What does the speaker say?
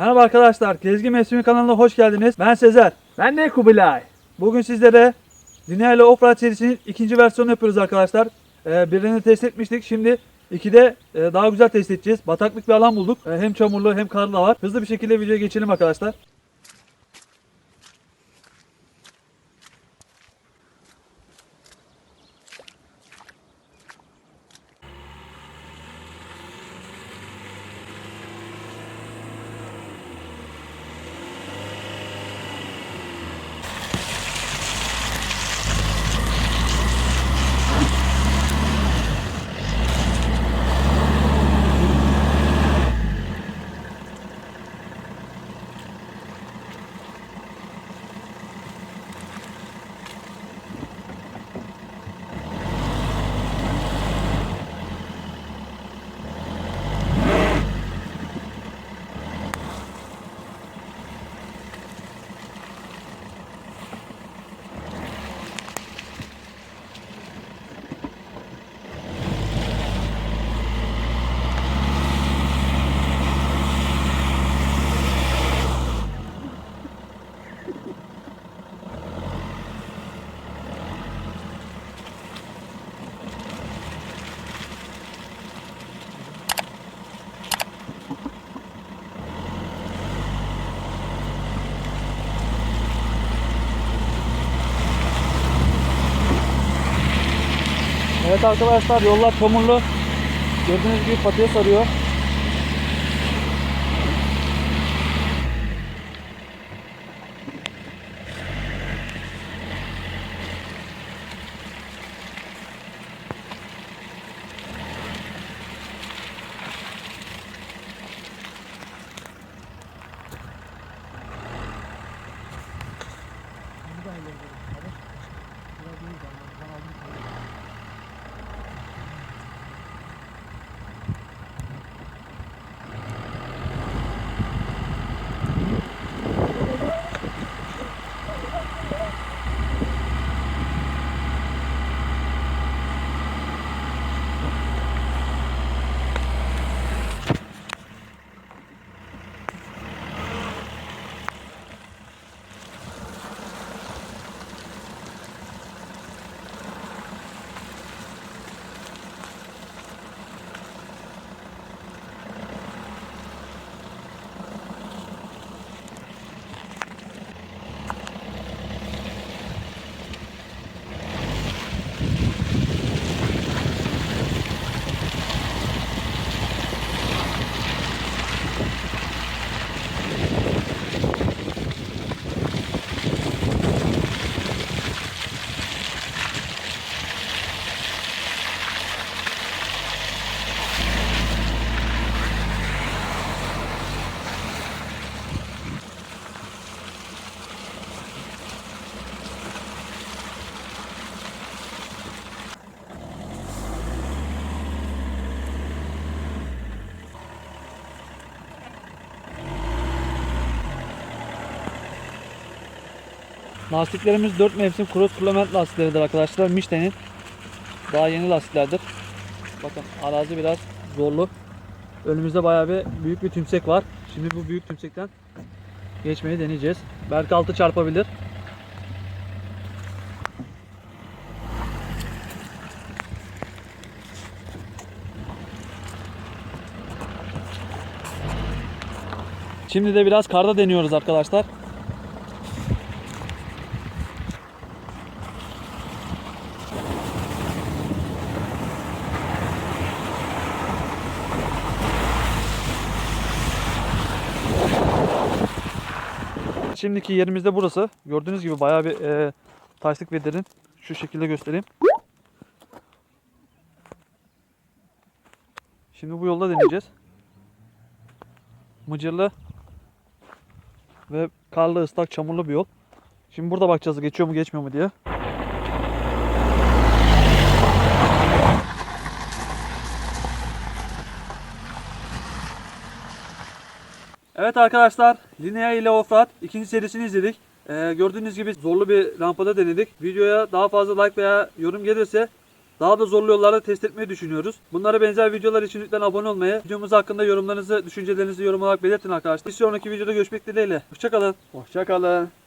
Merhaba arkadaşlar, Gezgin Mevsimi kanalına hoş geldiniz. Ben Sezer. Ben de Kubilay. Bugün sizlere Lineal ile Offroad serisinin ikinci versiyonu yapıyoruz arkadaşlar. Ee, birini test etmiştik. Şimdi ikide e, daha güzel test edeceğiz. Bataklık bir alan bulduk. Ee, hem çamurlu hem karlı da var. Hızlı bir şekilde videoya geçelim arkadaşlar. Evet arkadaşlar yollar çamurlu. Gördüğünüz gibi patiye sarıyor. Lastiklerimiz 4 mevsim cross filament lastikleridir arkadaşlar. Michelin'in daha yeni lastiklerdir. Bakın arazi biraz zorlu. Önümüzde bayağı bir büyük bir tümsek var. Şimdi bu büyük tümsekten geçmeyi deneyeceğiz. Belki altı çarpabilir. Şimdi de biraz karda deniyoruz arkadaşlar. Şimdiki yerimiz de burası. Gördüğünüz gibi bayağı bir e, taşlık ve derin. Şu şekilde göstereyim. Şimdi bu yolda deneyeceğiz. Mıcırlı ve karlı, ıslak, çamurlu bir yol. Şimdi burada bakacağız geçiyor mu geçmiyor mu diye. Evet arkadaşlar, Linea ile Offroad ikinci serisini izledik. Ee, gördüğünüz gibi zorlu bir rampada denedik. Videoya daha fazla like veya yorum gelirse Daha da zorlu yollarda test etmeyi düşünüyoruz. Bunlara benzer videolar için lütfen abone olmayı, videomuz hakkında yorumlarınızı, düşüncelerinizi yorum olarak belirtin arkadaşlar. Bir sonraki videoda görüşmek dileğiyle. Hoşçakalın. Hoşçakalın.